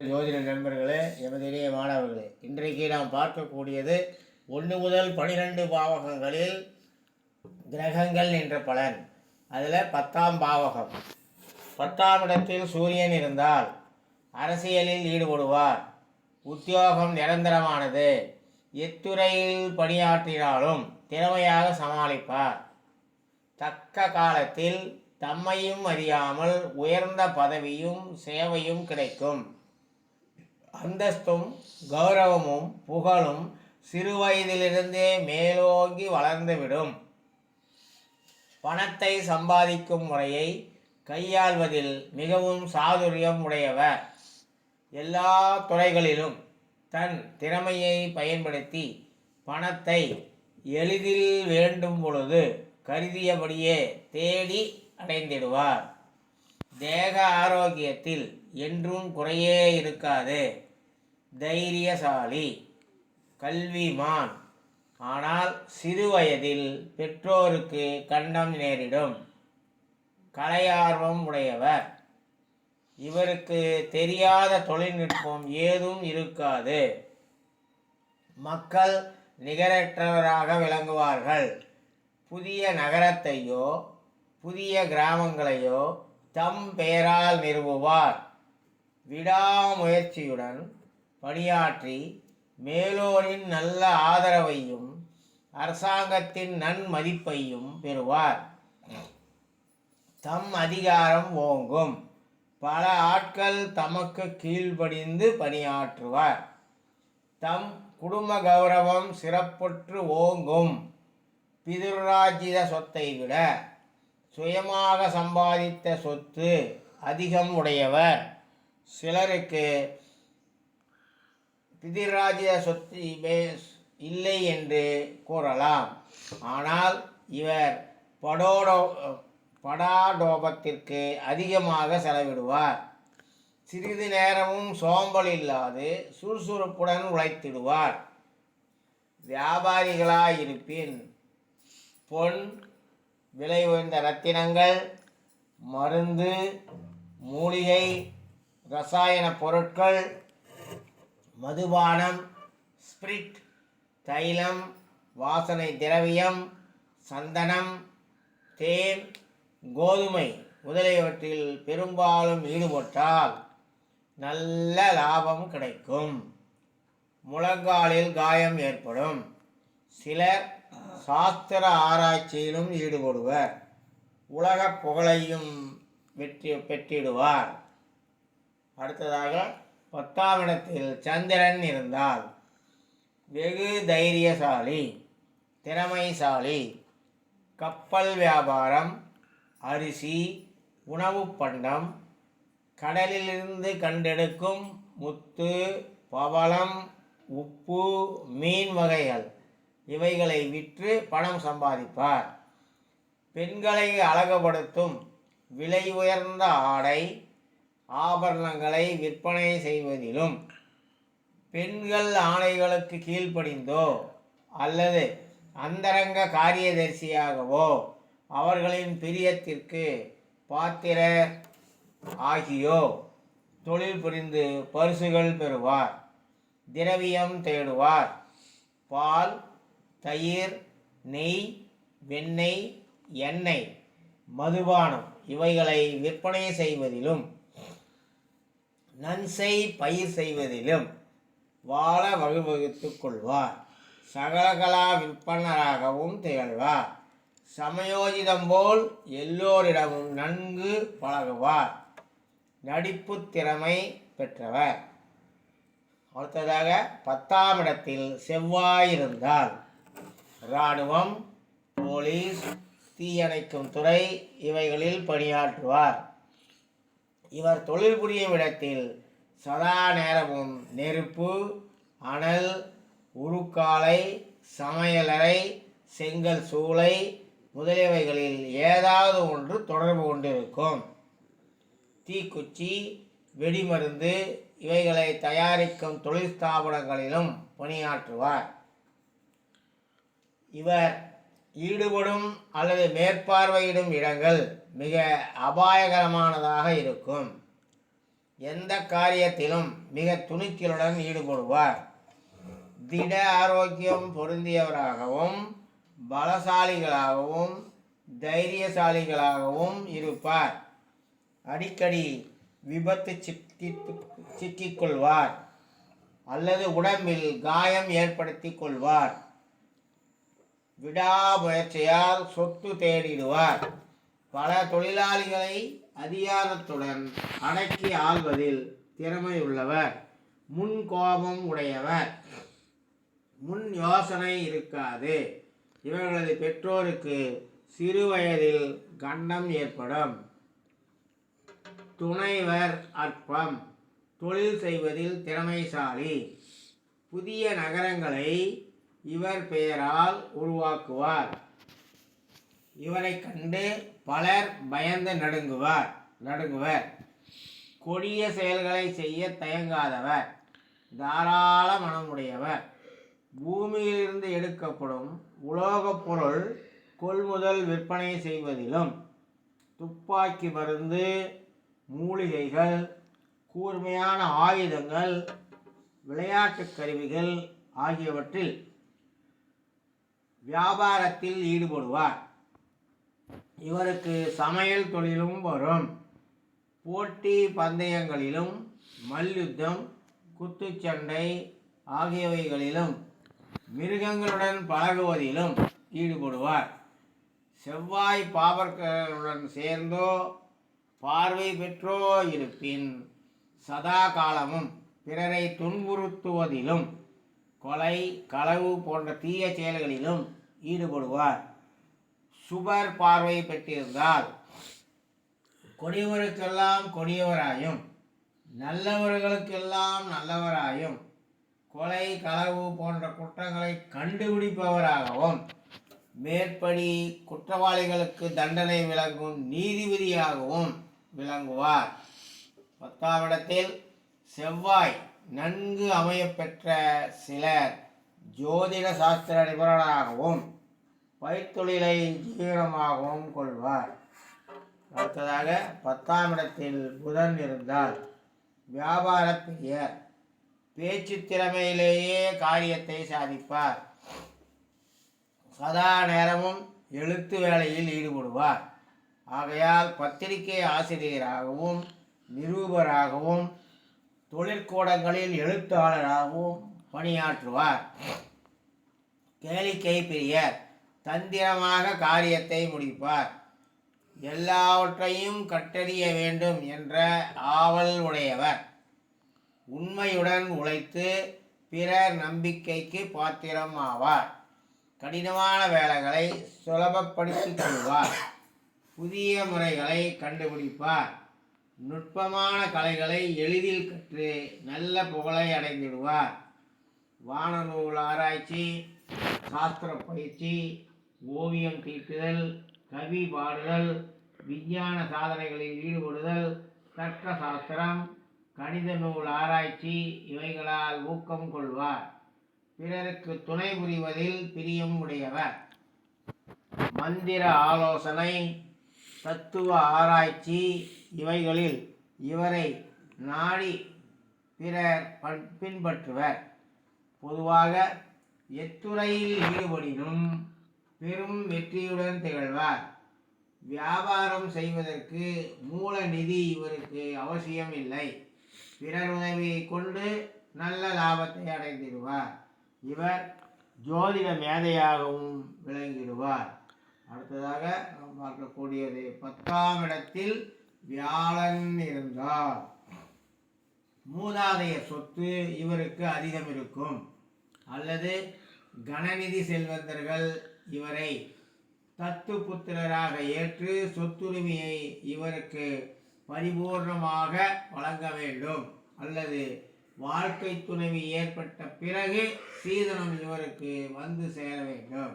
ஜோதிட நண்பர்களே எமது மாணவர்களே இன்றைக்கு நாம் பார்க்கக்கூடியது ஒன்று முதல் பனிரெண்டு பாவகங்களில் கிரகங்கள் என்ற பலன். அதில் பத்தாம் பாவகம். பத்தாம் இடத்தில் சூரியன் இருந்தால் அரசியலில் ஈடுபடுவார். உத்தியோகம் நிரந்தரமானது. எத்துறையில் பணியாற்றினாலும் திறமையாக சமாளிப்பார். தக்க காலத்தில் தம்மையும் அறியாமல் உயர்ந்த பதவியும் சேவையும் கிடைக்கும். அந்தஸ்தும் கௌரவமும் புகழும் சிறுவயதிலிருந்தே மேலோங்கி வளர்ந்துவிடும். பணத்தை சம்பாதிக்கும் முறையை கையாள்வதில் மிகவும் சாதுரியம் உடையவர். எல்லா துறைகளிலும் தன் திறமையை பயன்படுத்தி பணத்தை எளிதில் வேண்டும் பொழுது கருதியபடியே தேடி அடைந்திடுவார். தேக ஆரோக்கியத்தில் என்றும் குறையே இருக்காது. தைரியசாலி கல்விமான். ஆனால் சிறுவயதில் பெற்றோருக்கு கண்டம் நேரிடும். கலையார்வம் உடையவர். இவருக்கு தெரியாத தொழில்நுட்பம் ஏதும் இருக்காது. மக்கள் நிகரற்றவராக விளங்குவார்கள். புதிய நகரத்தையோ புதிய கிராமங்களையோ தம் பெயரால் நிறுவுவார். விடாமுயற்சியுடன் பணியாற்றி மேலோரின் நல்ல ஆதரவையும் அரசாங்கத்தின் நன்மதிப்பையும் பெறுவார். தம் அதிகாரம் ஓங்கும். பல ஆட்கள் தமக்கு கீழ்ப்படிந்து பணியாற்றுவார். தம் குடும்ப கௌரவம் சிறப்புற்று ஓங்கும். பிதுராஜித சொத்தை விட சுயமாக சம்பாதித்த சொத்து அதிகம் உடையவர். சிலருக்கு பிதிராஜ்ய சொத்து இல்லை என்று கூறலாம். ஆனால் இவர் படோடோ படாடோபத்திற்கு அதிகமாக செலவிடுவார். சிறிது நேரமும் சோம்பல் இல்லாது சுறுசுறுப்புடன் உழைத்திடுவார். வியாபாரிகளாயிருப்பின் பொன் விலை உயர்ந்த ரத்தினங்கள் மருந்து மூலிகை ரசாயன பொருட்கள் மதுபானம் ஸ்பிரிட் தைலம் வாசனை திரவியம் சந்தனம் தேன் கோதுமை முதலியவற்றில் பெரும்பாலும் ஈடுபட்டால் நல்ல லாபம் கிடைக்கும். முழங்காலில் காயம் ஏற்படும். சிலர் சாஸ்திர ஆராய்ச்சியிலும் ஈடுபடுவர். உலக புகழையும் வெற்றி பெற்றிடுவார். அடுத்ததாக பத்தாம் இடத்தில் சந்திரன் இருந்தால் வெகு தைரியசாலி திறமைசாலி கப்பல் வியாபாரம் அரிசி உணவுப் பண்டம் கடலிலிருந்து கண்டெடுக்கும் முத்து பவளம் உப்பு மீன் வகைகள் இவைகளை விற்று பணம் சம்பாதிப்பார். பெண்களை அழகுபடுத்தும் விலை உயர்ந்த ஆடை ஆபரணங்களை விற்பனை செய்வதிலும் பெண்கள் ஆணைகளுக்கு கீழ்ப்படிந்தோ அல்லது அந்தரங்க காரியதரிசியாகவோ அவர்களின் பிரியத்திற்கு பாத்திர ஆகியோ தொழில் புரிந்து பரிசுகள் பெறுவார். திரவியம் தேடுவார். பால் தயிர் நெய் வெண்ணெய் எண்ணெய் மதுபானம் இவைகளை விற்பனை செய்வதிலும் நன்செய் பயிர் செய்வதிலும் வாழ வழிவகுத்துக் கொள்வார். சகலகலா விற்பனராகவும் திகழ்வார். சமயோஜிதம் போல் எல்லோரிடமும் நன்கு பழகுவார். நடிப்புத் திறமை பெற்றவர். அடுத்ததாக பத்தாம் இடத்தில் செவ்வாய் இருந்தால் இராணுவம் போலீஸ் தீயணைக்கும் துறை இவைகளில் பணியாற்றுவார். இவர் தொழில் புரியும் இடத்தில் சதா நேரமும் நெருப்பு அனல் உருக்காலை சமையலறை செங்கல் சூளை முதலியவைகளில் ஏதாவது ஒன்று தொடர்பு கொண்டிருக்கும். தீக்குச்சி வெடிமருந்து இவைகளை தயாரிக்கும் தொழில் ஸ்தாபனங்களிலும் பணியாற்றுவார். இவர் ஈடுபடும் அல்லது மேற்பார்வையிடும் இடங்கள் மிக அபாயகரமானதாக இருக்கும். எந்த காரியத்திலும் மிக துணிச்சலுடன் ஈடுபடுவார். திட ஆரோக்கியம் பொருந்தியவராகவும் பலசாலிகளாகவும் தைரியசாலிகளாகவும் இருப்பார். அடிக்கடி விபத்து சிக்கி சிக்கிக்கொள்வார். அல்லது உடம்பில் காயம் ஏற்படுத்தி கொள்வார் விடாமுயற்சியால் சொத்து தேடிடுவார். பல தொழிலாளிகளை அதிகாரத்துடன் அடக்கி ஆள்வதில் திறமையுள்ளவர். முன் கோபம் உடையவர். முன் யோசனை இருக்காது. இவர்களது பெற்றோருக்கு சிறு வயதில் கண்டம் ஏற்படும். துணைவர் அற்பம். தொழில் செய்வதில் திறமைசாலி. புதிய நகரங்களை இவர் பெயரால் உருவாக்குவார். இவரை கண்டு பலர் பயந்து நடுங்குவார் நடுங்குவர். கொடிய செயல்களை செய்ய தயங்காதவர் தாராள மனமுடையவர். பூமியிலிருந்து எடுக்கப்படும் உலோகப் பொருள் கொள்முதல் விற்பனை செய்வதிலும் துப்பாக்கி மருந்து மூலிகைகள் கூர்மையான ஆயுதங்கள் விளையாட்டுக் கருவிகள் ஆகியவற்றில் வியாபாரத்தில் ஈடுபடுவார். இவருக்கு சமையல் தொழிலும் வரும். போட்டி பந்தயங்களிலும் மல்யுத்தம் குத்துச்சண்டை ஆகியவைகளிலும் மிருகங்களுடன் பழகுவதிலும் ஈடுபடுவார். செவ்வாய் பாவர்களுடன் சேர்ந்தோ பார்வை பெற்றோ இருப்பின் சதா காலமும் பிறரை துன்புறுத்துவதிலும் கொலை களவு போன்ற தீய செயல்களிலும் ஈடுபடுவார். சுபர் பார்வை பெற்றிருந்தால் கொடியவருக்கெல்லாம் கொடியவராயும் நல்லவர்களுக்கெல்லாம் நல்லவராயும் கொலை களவு போன்ற குற்றங்களை கண்டுபிடிப்பவராகவும் மேற்படி குற்றவாளிகளுக்கு தண்டனை விளங்கும் நீதிபதியாகவும் விளங்குவார். பத்தாம் இடத்தில் செவ்வாய் நன்கு அமையப்பெற்ற சிலர் ஜோதிட சாஸ்திர நிபுணராகவும் பயிர்த்தொழிலை ஜீவனமாகவும் கொள்வார். அடுத்ததாக பத்தாம் இடத்தில் புதன் இருந்தால் வியாபார பிரியர் பேச்சு திறமையிலேயே காரியத்தை சாதிப்பார். சதா நேரமும் எழுத்து வேலையில் ஈடுபடுவார். ஆகையால் பத்திரிகை ஆசிரியராகவும் நிரூபராகவும் தொழிற்கூடங்களில் எழுத்தாளராகவும் பணியாற்றுவார். கேளிக்கை பிரியர். தந்திரமாக காரியத்தை முடிப்பார். எல்லாவற்றையும் கட்டறிய வேண்டும் என்ற ஆவல் உடையவர். உண்மையுடன் உழைத்து பிறர் நம்பிக்கைக்கு பாத்திரம் ஆவார். கடினமான வேலைகளை சுலபப்படுத்திக் கொள்வார். புதிய முறைகளை கண்டுபிடிப்பார். நுட்பமான கலைகளை எளிதில் கற்று நல்ல புகழை அடைந்திடுவார். வானநூல் ஆராய்ச்சி சாஸ்திர பயிற்சி ஓவியம் தீட்டுதல் கவி பாடுதல் விஞ்ஞான சாதனைகளில் ஈடுபடுதல் தர்க்க சாஸ்திரம் கணித நூல் ஆராய்ச்சி இவைகளால் ஊக்கம் கொள்வார். பிறருக்கு துணை புரிவதில் பிரியம் உடையவர். மந்திர ஆலோசனை தத்துவ ஆராய்ச்சி இவைகளில் இவரை நாடி பிறர் பண்- பின்பற்றுவர். பொதுவாக எத்துறையில் ஈடுபடினும் பெரும் வெற்றியுடன் திகழ்வார். வியாபாரம் செய்வதற்கு மூல நிதி இவருக்கு அவசியம் இல்லை பிறர் உதவியை கொண்டு நல்ல லாபத்தை அடைந்திடுவார். இவர் ஜோதிட மேதையாகவும் விளங்கிடுவார். அடுத்ததாக நாம் பார்க்கக்கூடியது பத்தாம் இடத்தில் வியாழன் இருந்தார். மூதாதைய சொத்து இவருக்கு அதிகம் இருக்கும் அல்லது கணநிதி செல்வந்தர்கள் இவரை தத்து புத்திரராக ஏற்று சொத்துரிமையை இவருக்கு பரிபூர்ணமாக வழங்க வேண்டும். அல்லது வாழ்க்கை துணைவி ஏற்பட்ட பிறகு சீதனம் இவருக்கு வந்து சேர வேண்டும்.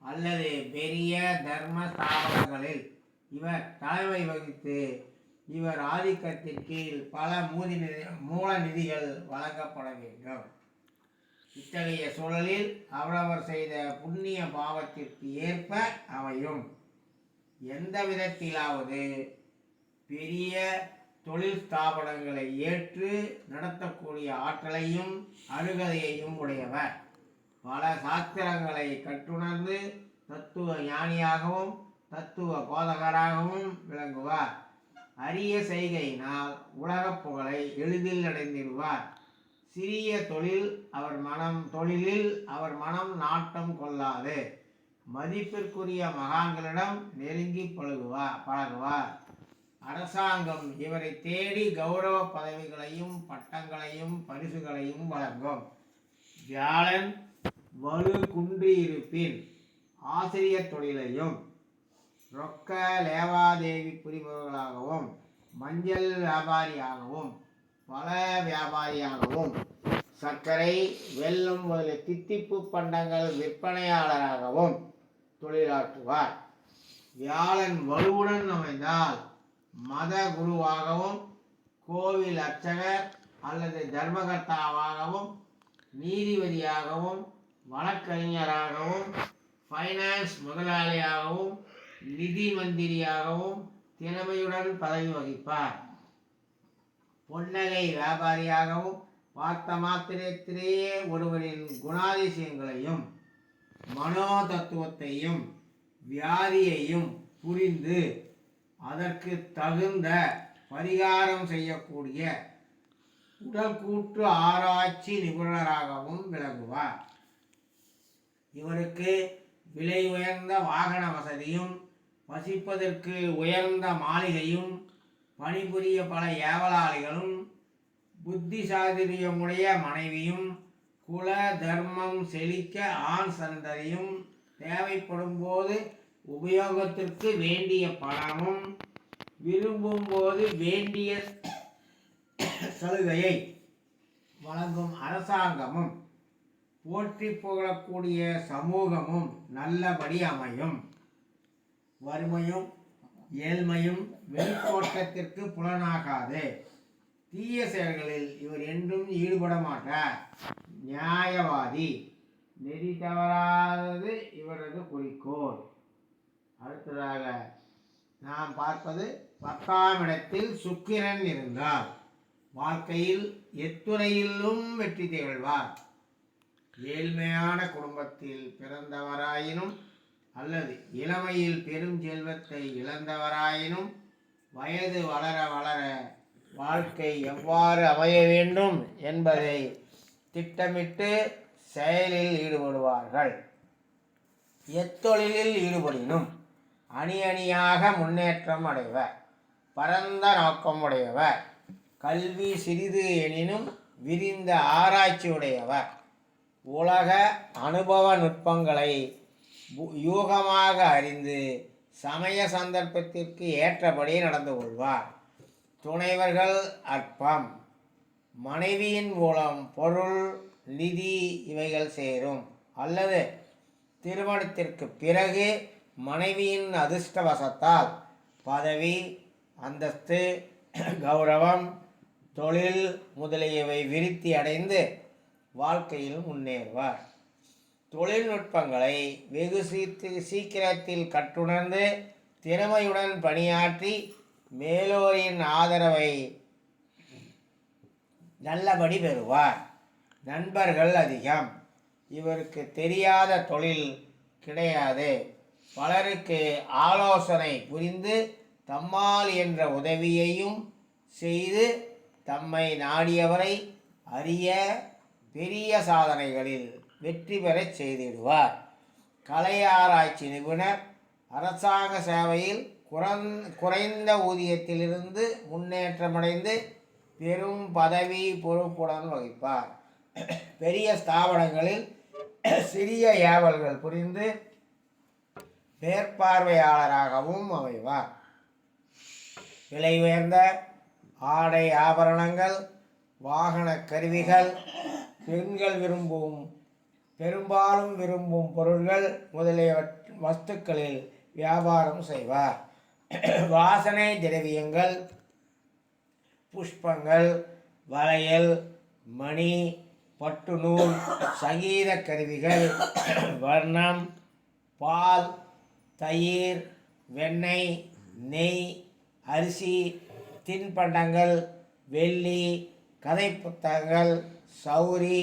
அல்லது பெரிய தர்ம ஸ்தாபனங்களில் இவர் தலைமை வகித்து இவர் ஆதிக்கத்தின் கீழ் பல மூதி நிதி மூல நிதிகள் வழங்கப்பட வேண்டும். இத்தகைய சூழலில் அவரவர் செய்த புண்ணிய பாவத்திற்கு ஏற்ப அமையும். எந்த விதத்திலாவது பெரிய தொழில் ஸ்தாபனங்களை ஏற்று நடத்தக்கூடிய ஆற்றலையும் அணுகதையையும் உடையவர். பல சாஸ்திரங்களை கற்றுணர்ந்து தத்துவ ஞானியாகவும் தத்துவ போதகராகவும் விளங்குவார். அரிய செய்கையினால் உலகப் புகழை எளிதில் அடைந்திடுவார். சிறிய தொழில் அவர் மனம் தொழிலில் அவர் மனம் நாட்டம் கொள்ளாது. மதிப்பிற்குரிய மகான்களிடம் நெருங்கி பழகுவார் பழகுவார். அரசாங்கம் இவரை தேடி கௌரவ பதவிகளையும் பட்டங்களையும் பரிசுகளையும் வழங்கும். வியாழன் வலு குன்றியிருப்பின் ஆசிரியர் தொழிலையும் ரொக்க லேவாதேவி புரிபவர்களாகவும் மஞ்சள் வியாபாரியாகவும் பல வியாபாரியாகவும் சர்க்கரை வெல்லம் முதலிய தித்திப்பு பண்டங்கள் விற்பனையாளராகவும் தொழிலாற்றுவார். வியாழன் வலுவுடன் அமைந்தால் மத குருவாகவும் கோவில் அர்ச்சகர் அல்லது தர்மகர்த்தாவாகவும் நீதிபதியாகவும் வழக்கறிஞராகவும் ஃபைனான்ஸ் முதலாளியாகவும் நிதி மந்திரியாகவும் திறமையுடன் பதவி வகிப்பார். பொன்னகை வியாபாரியாகவும் பார்த்த மாத்திரத்திலேயே ஒருவரின் குணாதிசயங்களையும் மனோ தத்துவத்தையும் வியாதியையும் புரிந்து அதற்கு தகுந்த பரிகாரம் செய்யக்கூடிய உடற்கூற்று ஆராய்ச்சி நிபுணராகவும் விளங்குவார். இவருக்கு விலை உயர்ந்த வாகன வசதியும் வசிப்பதற்கு உயர்ந்த மாளிகையும் பணிபுரிய பல ஏவலாளிகளும் புத்தி சாதுரியமுடைய மனைவியும் குல தர்மம் செழிக்க ஆண் சந்ததியும் தேவைப்படும் போது உபயோகத்திற்கு வேண்டிய பணமும் விரும்பும் போது வேண்டிய சலுகையை வழங்கும் அரசாங்கமும் போற்றி புகழக்கூடிய சமூகமும் நல்லபடி அமையும். வறுமையும் ஏழ்மையும் வெளித்தோட்டத்திற்கு புலனாகாது. தீய செயல்களில் இவர் என்றும் ஈடுபட மாட்டார் நியாயவாதி. நெறி தவறாதது இவரது குறிக்கோள். அடுத்ததாக நாம் பார்ப்பது பத்தாம் இடத்தில் சுக்கிரன் இருந்தார். வாழ்க்கையில் எத்துறையிலும் வெற்றி திகழ்வார் ஏழ்மையான குடும்பத்தில் பிறந்தவராயினும் அல்லது இளமையில் பெரும் செல்வத்தை இழந்தவராயினும் வயது வளர வளர வாழ்க்கை எவ்வாறு அமைய வேண்டும் என்பதை திட்டமிட்டு செயலில் ஈடுபடுவார்கள். எத்தொழிலில் ஈடுபடினும் அணி அணியாக முன்னேற்றம் அடைவர். பரந்த நோக்கமுடையவர் கல்வி சிறிது எனினும் விரிந்த ஆராய்ச்சி உடையவர். உலக அனுபவ நுட்பங்களை யூகமாக அறிந்து சமய சந்தர்ப்பத்திற்கு ஏற்றபடி நடந்து கொள்வார். துணைவர்கள் அற்பம். மனைவியின் மூலம் பொருள் நிதி இவைகள் சேரும். அல்லது திருமணத்திற்கு பிறகு மனைவியின் அதிர்ஷ்டவசத்தால் பதவி அந்தஸ்து கௌரவம் தொழில் முதலியவை விருத்தி அடைந்து வாழ்க்கையில் முன்னேறுவார். தொழில்நுட்பங்களை வெகு சீத்து சீக்கிரத்தில் கற்றுணர்ந்து திறமையுடன் பணியாற்றி மேலோரின் ஆதரவை நல்லபடி பெறுவார். நண்பர்கள் அதிகம். இவருக்கு தெரியாத தொழில் கிடையாது. பலருக்கு ஆலோசனை புரிந்து தம்மால் என்ற உதவியையும் செய்து தம்மை நாடியவரை அறிய பெரிய சாதனைகளில் வெற்றி பெறச் செய்திடுவார். கலை ஆராய்ச்சி நிபுணர் அரசாங்க சேவையில் குறந் குறைந்த ஊதியத்திலிருந்து முன்னேற்றமடைந்து பெரும் பதவி பொறுப்புடன் வகிப்பார். பெரிய ஸ்தாபனங்களில் சிறிய ஏவல்கள் புரிந்து மேற்பார்வையாளராகவும் அமைவார். விலை உயர்ந்த ஆடை ஆபரணங்கள் வாகன கருவிகள் பெண்கள் விரும்பும் பெரும்பாலும் விரும்பும் பொருள்கள் முதலிய வஸ்துக்களில் வியாபாரம் செய்வார். வாசனை திரவியங்கள் புஷ்பங்கள் வளையல் மணி பட்டு நூல் சங்கீத கருவிகள் வர்ணம் பால் தயிர் வெண்ணெய் நெய் அரிசி தின்பண்டங்கள் வெள்ளி கதை புத்தகங்கள் சௌரி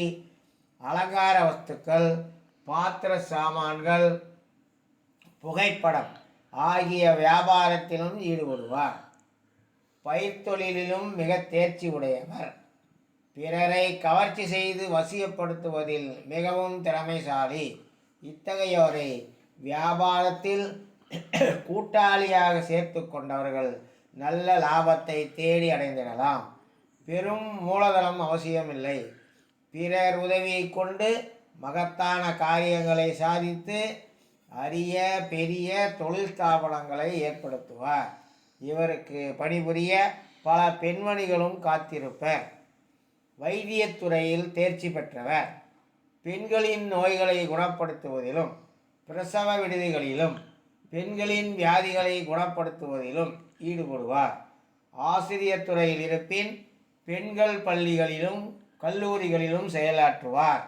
அலங்கார வஸ்துக்கள் பாத்திர சாமான்கள் புகைப்படம் ஆகிய வியாபாரத்திலும் ஈடுபடுவார். பயிர்த்தொழிலும் மிக தேர்ச்சி உடையவர். பிறரை கவர்ச்சி செய்து வசியப்படுத்துவதில் மிகவும் திறமைசாலி. இத்தகையோரை வியாபாரத்தில் கூட்டாளியாக சேர்த்து கொண்டவர்கள் நல்ல லாபத்தை தேடி அடைந்திடலாம். பெரும் மூலதனம் அவசியமில்லை. பிறர் உதவியை கொண்டு மகத்தான காரியங்களை சாதித்து அரிய பெரிய தொழில் ஸ்தாபனங்களை ஏற்படுத்துவார். இவருக்கு பணிபுரிய பல பெண்மணிகளும் காத்திருப்பர். வைத்தியத்துறையில் தேர்ச்சி பெற்றவர். பெண்களின் நோய்களை குணப்படுத்துவதிலும் பிரசவ விடுதிகளிலும் பெண்களின் வியாதிகளை குணப்படுத்துவதிலும் ஈடுபடுவார். ஆசிரியர் துறையில் இருப்பின் பெண்கள் பள்ளிகளிலும் கல்லூரிகளிலும் செயலாற்றுவார்.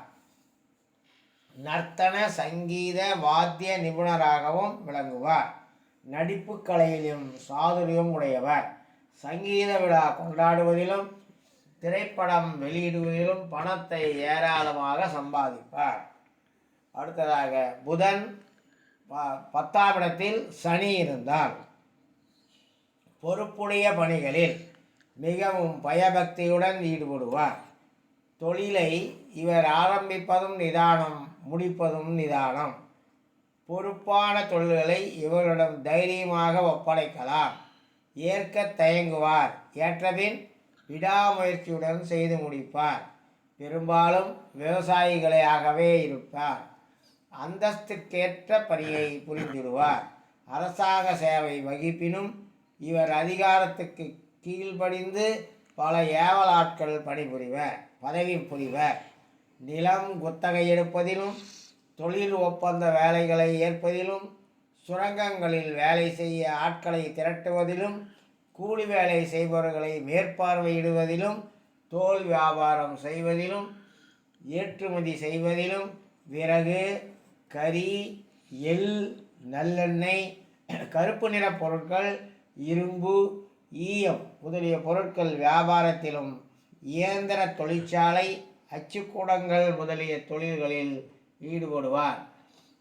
நர்த்தன சங்கீத வாத்திய நிபுணராகவும் விளங்குவார். நடிப்பு கலையிலும் சாதுரியம் உடையவர். சங்கீத விழா கொண்டாடுவதிலும் திரைப்படம் வெளியிடுவதிலும் பணத்தை ஏராளமாக சம்பாதிப்பார். அடுத்ததாக புதன் ப- பத்தாம் இடத்தில் சனி இருந்தால் பொறுப்புடைய பணிகளில் மிகவும் பயபக்தியுடன் ஈடுபடுவார். தொழிலை இவர் ஆரம்பிப்பதும் நிதானம் முடிப்பதும் நிதானம். பொறுப்பான தொழில்களை இவரிடம் தைரியமாக ஒப்படைக்கலாம். ஏற்க தயங்குவார். ஏற்றபின் விடாமுயற்சியுடன் செய்து முடிப்பார். பெரும்பாலும் விவசாயிகளையாகவே இருப்பார். அந்தஸ்துக்கேற்ற பணியை புரிந்துடுவார். அரசாங்க சேவை வகிப்பினும் இவர் அதிகாரத்துக்கு கீழ்ப்படிந்து பல ஏவலாட்கள் பணிபுரிவர். பதவி புரிவர். நிலம் குத்தகை எடுப்பதிலும் தொழில் ஒப்பந்த வேலைகளை ஏற்பதிலும் சுரங்கங்களில் வேலை செய்ய ஆட்களை திரட்டுவதிலும் கூலி வேலை செய்பவர்களை மேற்பார்வையிடுவதிலும் தோல் வியாபாரம் செய்வதிலும் ஏற்றுமதி செய்வதிலும் விறகு கறி எள் நல்லெண்ணெய் கருப்பு நிற பொருட்கள் இரும்பு ஈயம் முதலிய பொருட்கள் வியாபாரத்திலும் இயந்திர தொழிற்சாலை அச்சுக்கூடங்கள் முதலிய தொழில்களில் ஈடுபடுவார்.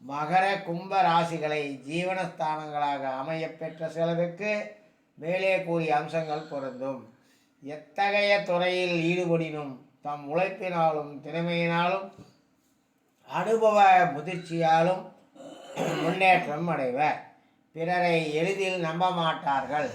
மகர கும்ப ராசிகளை ஜீவனஸ்தானங்களாக அமையப்பெற்ற சிலருக்கு மேலே கூறிய அம்சங்கள் பொருந்தும். எத்தகைய துறையில் ஈடுபடினும் தம் உழைப்பினாலும் திறமையினாலும் அனுபவ முதிர்ச்சியாலும் முன்னேற்றம் அடைவர். பிறரை எளிதில் நம்ப மாட்டார்கள்.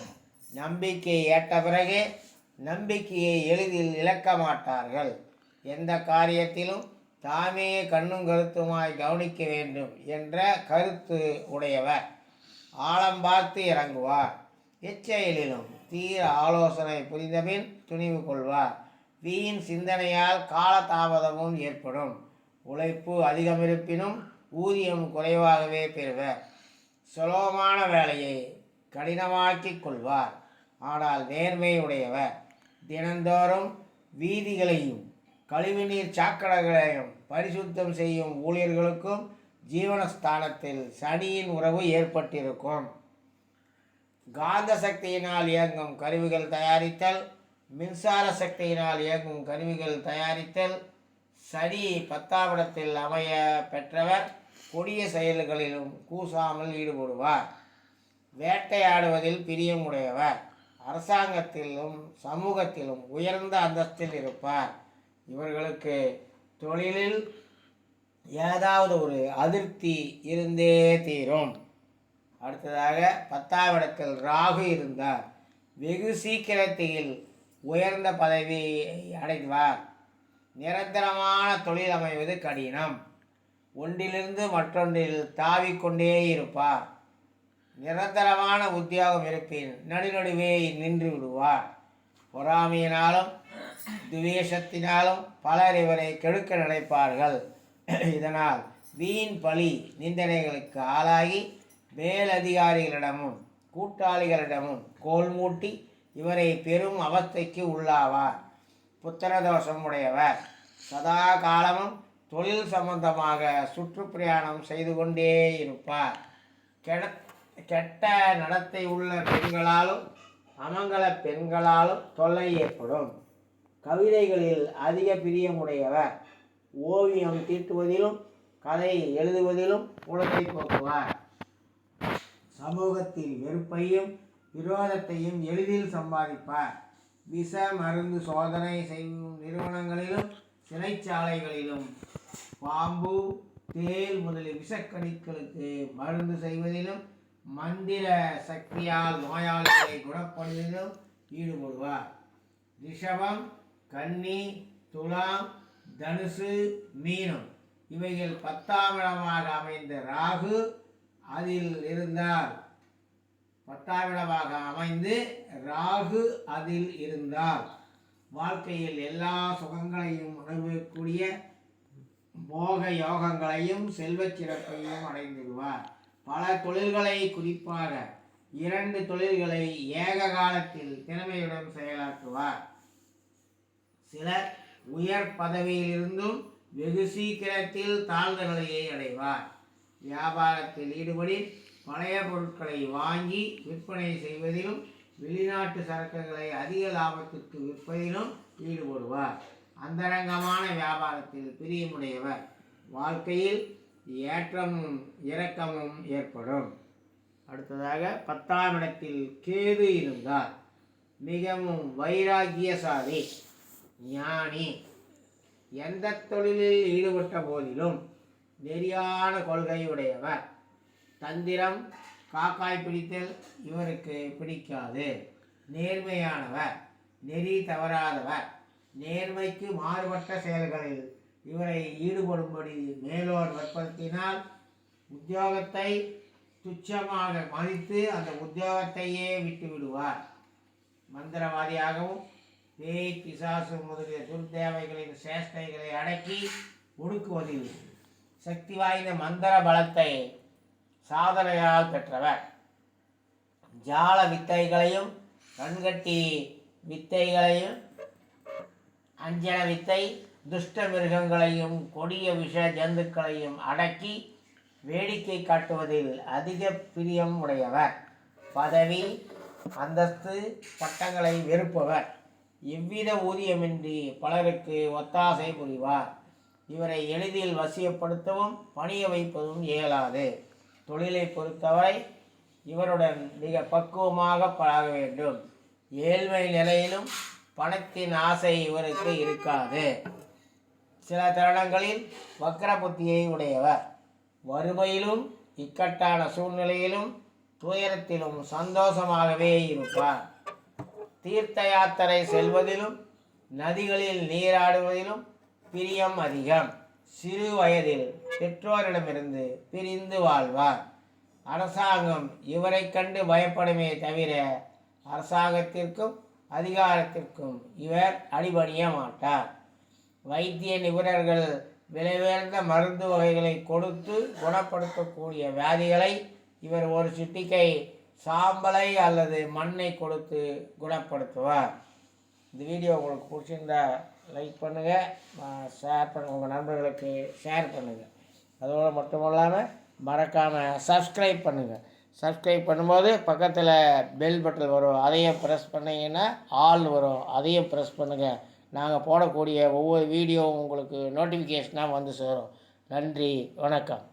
நம்பிக்கை ஏற்ற பிறகு நம்பிக்கையை எளிதில் இழக்க மாட்டார்கள். எந்த காரியத்திலும் தாமே கண்ணும் கருத்துமாய் கவனிக்க வேண்டும் என்ற கருத்து உடையவர். ஆழம் பார்த்து இறங்குவார். இச்செயலிலும் தீர ஆலோசனை புரிந்தபின் துணிவு கொள்வார். வீண் சிந்தனையால் காலதாமதமும் ஏற்படும். உழைப்பு அதிகமிருப்பினும் ஊதியம் குறைவாகவே பெறுவர். சுலபமான வேலையை கடினமாக்கிக் கொள்வார். ஆனால் நேர்மை உடையவர் தினந்தோறும் வீதிகளையும் கழிவுநீர் சாக்கடைகளையும் பரிசுத்தம் செய்யும் ஊழியர்களுக்கும் ஜீவனஸ்தானத்தில் சனியின் உறவு ஏற்பட்டிருக்கும். காந்த சக்தியினால் இயங்கும் கருவிகள் தயாரித்தல் மின்சார சக்தியினால் இயங்கும் கருவிகள் தயாரித்தல் சனி பத்தாம் இடத்தில் அமைய பெற்றவர் கொடிய செயல்களிலும் கூசாமல் ஈடுபடுவார். வேட்டையாடுவதில் பிரியமுடையவர் அரசாங்கத்திலும் சமூகத்திலும் உயர்ந்த அந்தஸ்தில் இருப்பார். இவர்களுக்கு தொழிலில் ஏதாவது ஒரு அதிருப்தி இருந்தே தீரும். அடுத்ததாக பத்தாம் இடத்தில் ராகு இருந்தார். வெகு சீக்கிரத்தில் உயர்ந்த பதவியை அடைவார். நிரந்தரமான தொழில் அமைவது கடினம். ஒன்றிலிருந்து மற்றொன்றில் தாவிக்கொண்டே இருப்பார். நிரந்தரமான உத்தியோகம் இருப்பேன் நடுநடுவே நின்று விடுவார். பொறாமையினாலும் துவேஷத்தினாலும் பலர் இவரை கெடுக்க நினைப்பார்கள். இதனால் வீண் பழி நிந்தனைகளுக்கு ஆளாகி மேலதிகாரிகளிடமும் கூட்டாளிகளிடமும் கோல் மூட்டி இவரை பெரும் அவஸ்தைக்கு உள்ளாவார். புத்திரதோஷம் உடையவர் சதா காலமும் தொழில் சம்பந்தமாக சுற்றுப்பிரயாணம் செய்து கொண்டே இருப்பார். கெட கெட்ட நடத்தை உள்ள பெண்களாலும் அமங்கல பெண்களாலும் தொல்லை ஏற்படும் கவிதைகளில் அதிக பிரியமுடையவர் ஓவியம் தீட்டுவதிலும் கதை எழுதுவதிலும் உலகை போக்குவார். சமூகத்தில் வெறுப்பையும் விரோதத்தையும் எளிதில் சம்பாதிப்பார். விஷ மருந்து சோதனை செய்யும் நிறுவனங்களிலும் சிறைச்சாலைகளிலும் பாம்பு தேல் முதலிய விஷக்கணிக்களுக்கு மருந்து செய்வதிலும் மந்திர சக்தியால் நோயாளிகளை குணப்படுவதிலும் ஈடுபடுவார். ரிஷபம் கன்னி துலாம் தனுசு மீனம். இவைகள் பத்தாம் இடமாக அமைந்த ராகு அதில் இருந்தார். பத்தாம் இடமாக அமைந்து ராகு அதில் இருந்தார். வாழ்க்கையில் எல்லா சுகங்களையும் அனுபவிக்கக்கூடிய போக யோகங்களையும் செல்வச் சிறப்பையும் அடைந்திடுவார். பல தொழில்களை குறிப்பாக இரண்டு தொழில்களை ஏக காலத்தில் திறமையுடன் செயலாற்றுவார். சிலர் உயர் பதவியிலிருந்தும் வெகு சீக்கிரத்தில் தாழ்ந்த நிலையை அடைவார். வியாபாரத்தில் ஈடுபடி பழைய பொருட்களை வாங்கி விற்பனை செய்வதிலும் வெளிநாட்டு சரக்குகளை அதிக லாபத்திற்கு விற்பதிலும் ஈடுபடுவார். அந்தரங்கமான வியாபாரத்தில் பிரியமுடையவர். வாழ்க்கையில் ஏற்றமும் இரக்கமும் ஏற்படும். அடுத்ததாக பத்தாம் இடத்தில் கேது இருந்தார். மிகவும் வைராகியசாலி ஞானி. எந்த தொழிலில் ஈடுபட்ட போதிலும் நெறியான கொள்கையுடையவர் தந்திரம் காக்காய் பிடித்தல் இவருக்கு பிடிக்காது. நேர்மையானவர் நெறி தவறாதவர். நேர்மைக்கு மாறுபட்ட செயல்களில் இவரை ஈடுபடும்படி மேலோர் வற்பத்தினால் உத்தியோகத்தை துச்சமாக மதித்து அந்த உத்தியோகத்தையே விட்டு விடுவார் மந்திரவாதியாகவும் பேய் பிசாசு முதலிய துர்தேவைகளின் சேஷ்டைகளை அடக்கி ஒடுக்குவதில் சக்தி வாய்ந்த மந்திர பலத்தை சாதனையால் பெற்றவர். ஜால வித்தைகளையும் கண்கட்டி வித்தைகளையும் அஞ்சன வித்தை துஷ்ட மிருகங்களையும் கொடிய விஷ ஜந்துக்களையும் அடக்கி வேடிக்கை காட்டுவதில் அதிக பிரியம் உடையவர். பதவி அந்தஸ்து பட்டங்களை வெறுப்பவர். எவ்வித ஊதியமின்றி பலருக்கு ஒத்தாசை புரிவார். இவரை எளிதில் வசியப்படுத்தவும் பணிய வைப்பதும் இயலாது. தொழிலை பொறுத்தவரை இவருடன் மிக பக்குவமாக பழக வேண்டும். ஏழ்மை நிலையிலும் பணத்தின் ஆசை இவருக்கு இருக்காது. சில தருணங்களில் வக்கர புத்தியை உடையவர். வறுமையிலும் இக்கட்டான சூழ்நிலையிலும் துயரத்திலும் சந்தோஷமாகவே இருப்பார். தீர்த்த யாத்திரை செல்வதிலும் நதிகளில் நீராடுவதிலும் பிரியம் அதிகம். சிறு வயதில் பெற்றோரிடமிருந்து பிரிந்து வாழ்வார். அரசாங்கம் இவரை கண்டு பயப்படுமே தவிர அரசாங்கத்திற்கும் அதிகாரத்திற்கும் இவர் அடிபணிய மாட்டார். வைத்திய நிபுணர்கள் விலையுயர்ந்த மருந்து வகைகளை கொடுத்து குணப்படுத்தக்கூடிய வியாதிகளை இவர் ஒரு சிட்டிக்கை சாம்பலை அல்லது மண்ணை கொடுத்து குணப்படுத்துவார். இந்த வீடியோ உங்களுக்கு பிடிச்சிருந்தா லைக் பண்ணுங்கள் ஷேர் பண்ணுங்கள் உங்கள் நண்பர்களுக்கு ஷேர் பண்ணுங்கள் அதோடு மட்டும் இல்லாமல் மறக்காமல் சப்ஸ்கிரைப் பண்ணுங்கள் சப்ஸ்கிரைப் பண்ணும்போது பக்கத்தில் பெல் பட்டன் வரும். அதையும் ப்ரெஸ் பண்ணிங்கன்னா ஆல் வரும். அதையும் ப்ரெஸ் பண்ணுங்கள் நாங்கள் போடக்கூடிய ஒவ்வொரு வீடியோவும் உங்களுக்கு நோட்டிஃபிகேஷனாக வந்து சேரும். நன்றி வணக்கம்.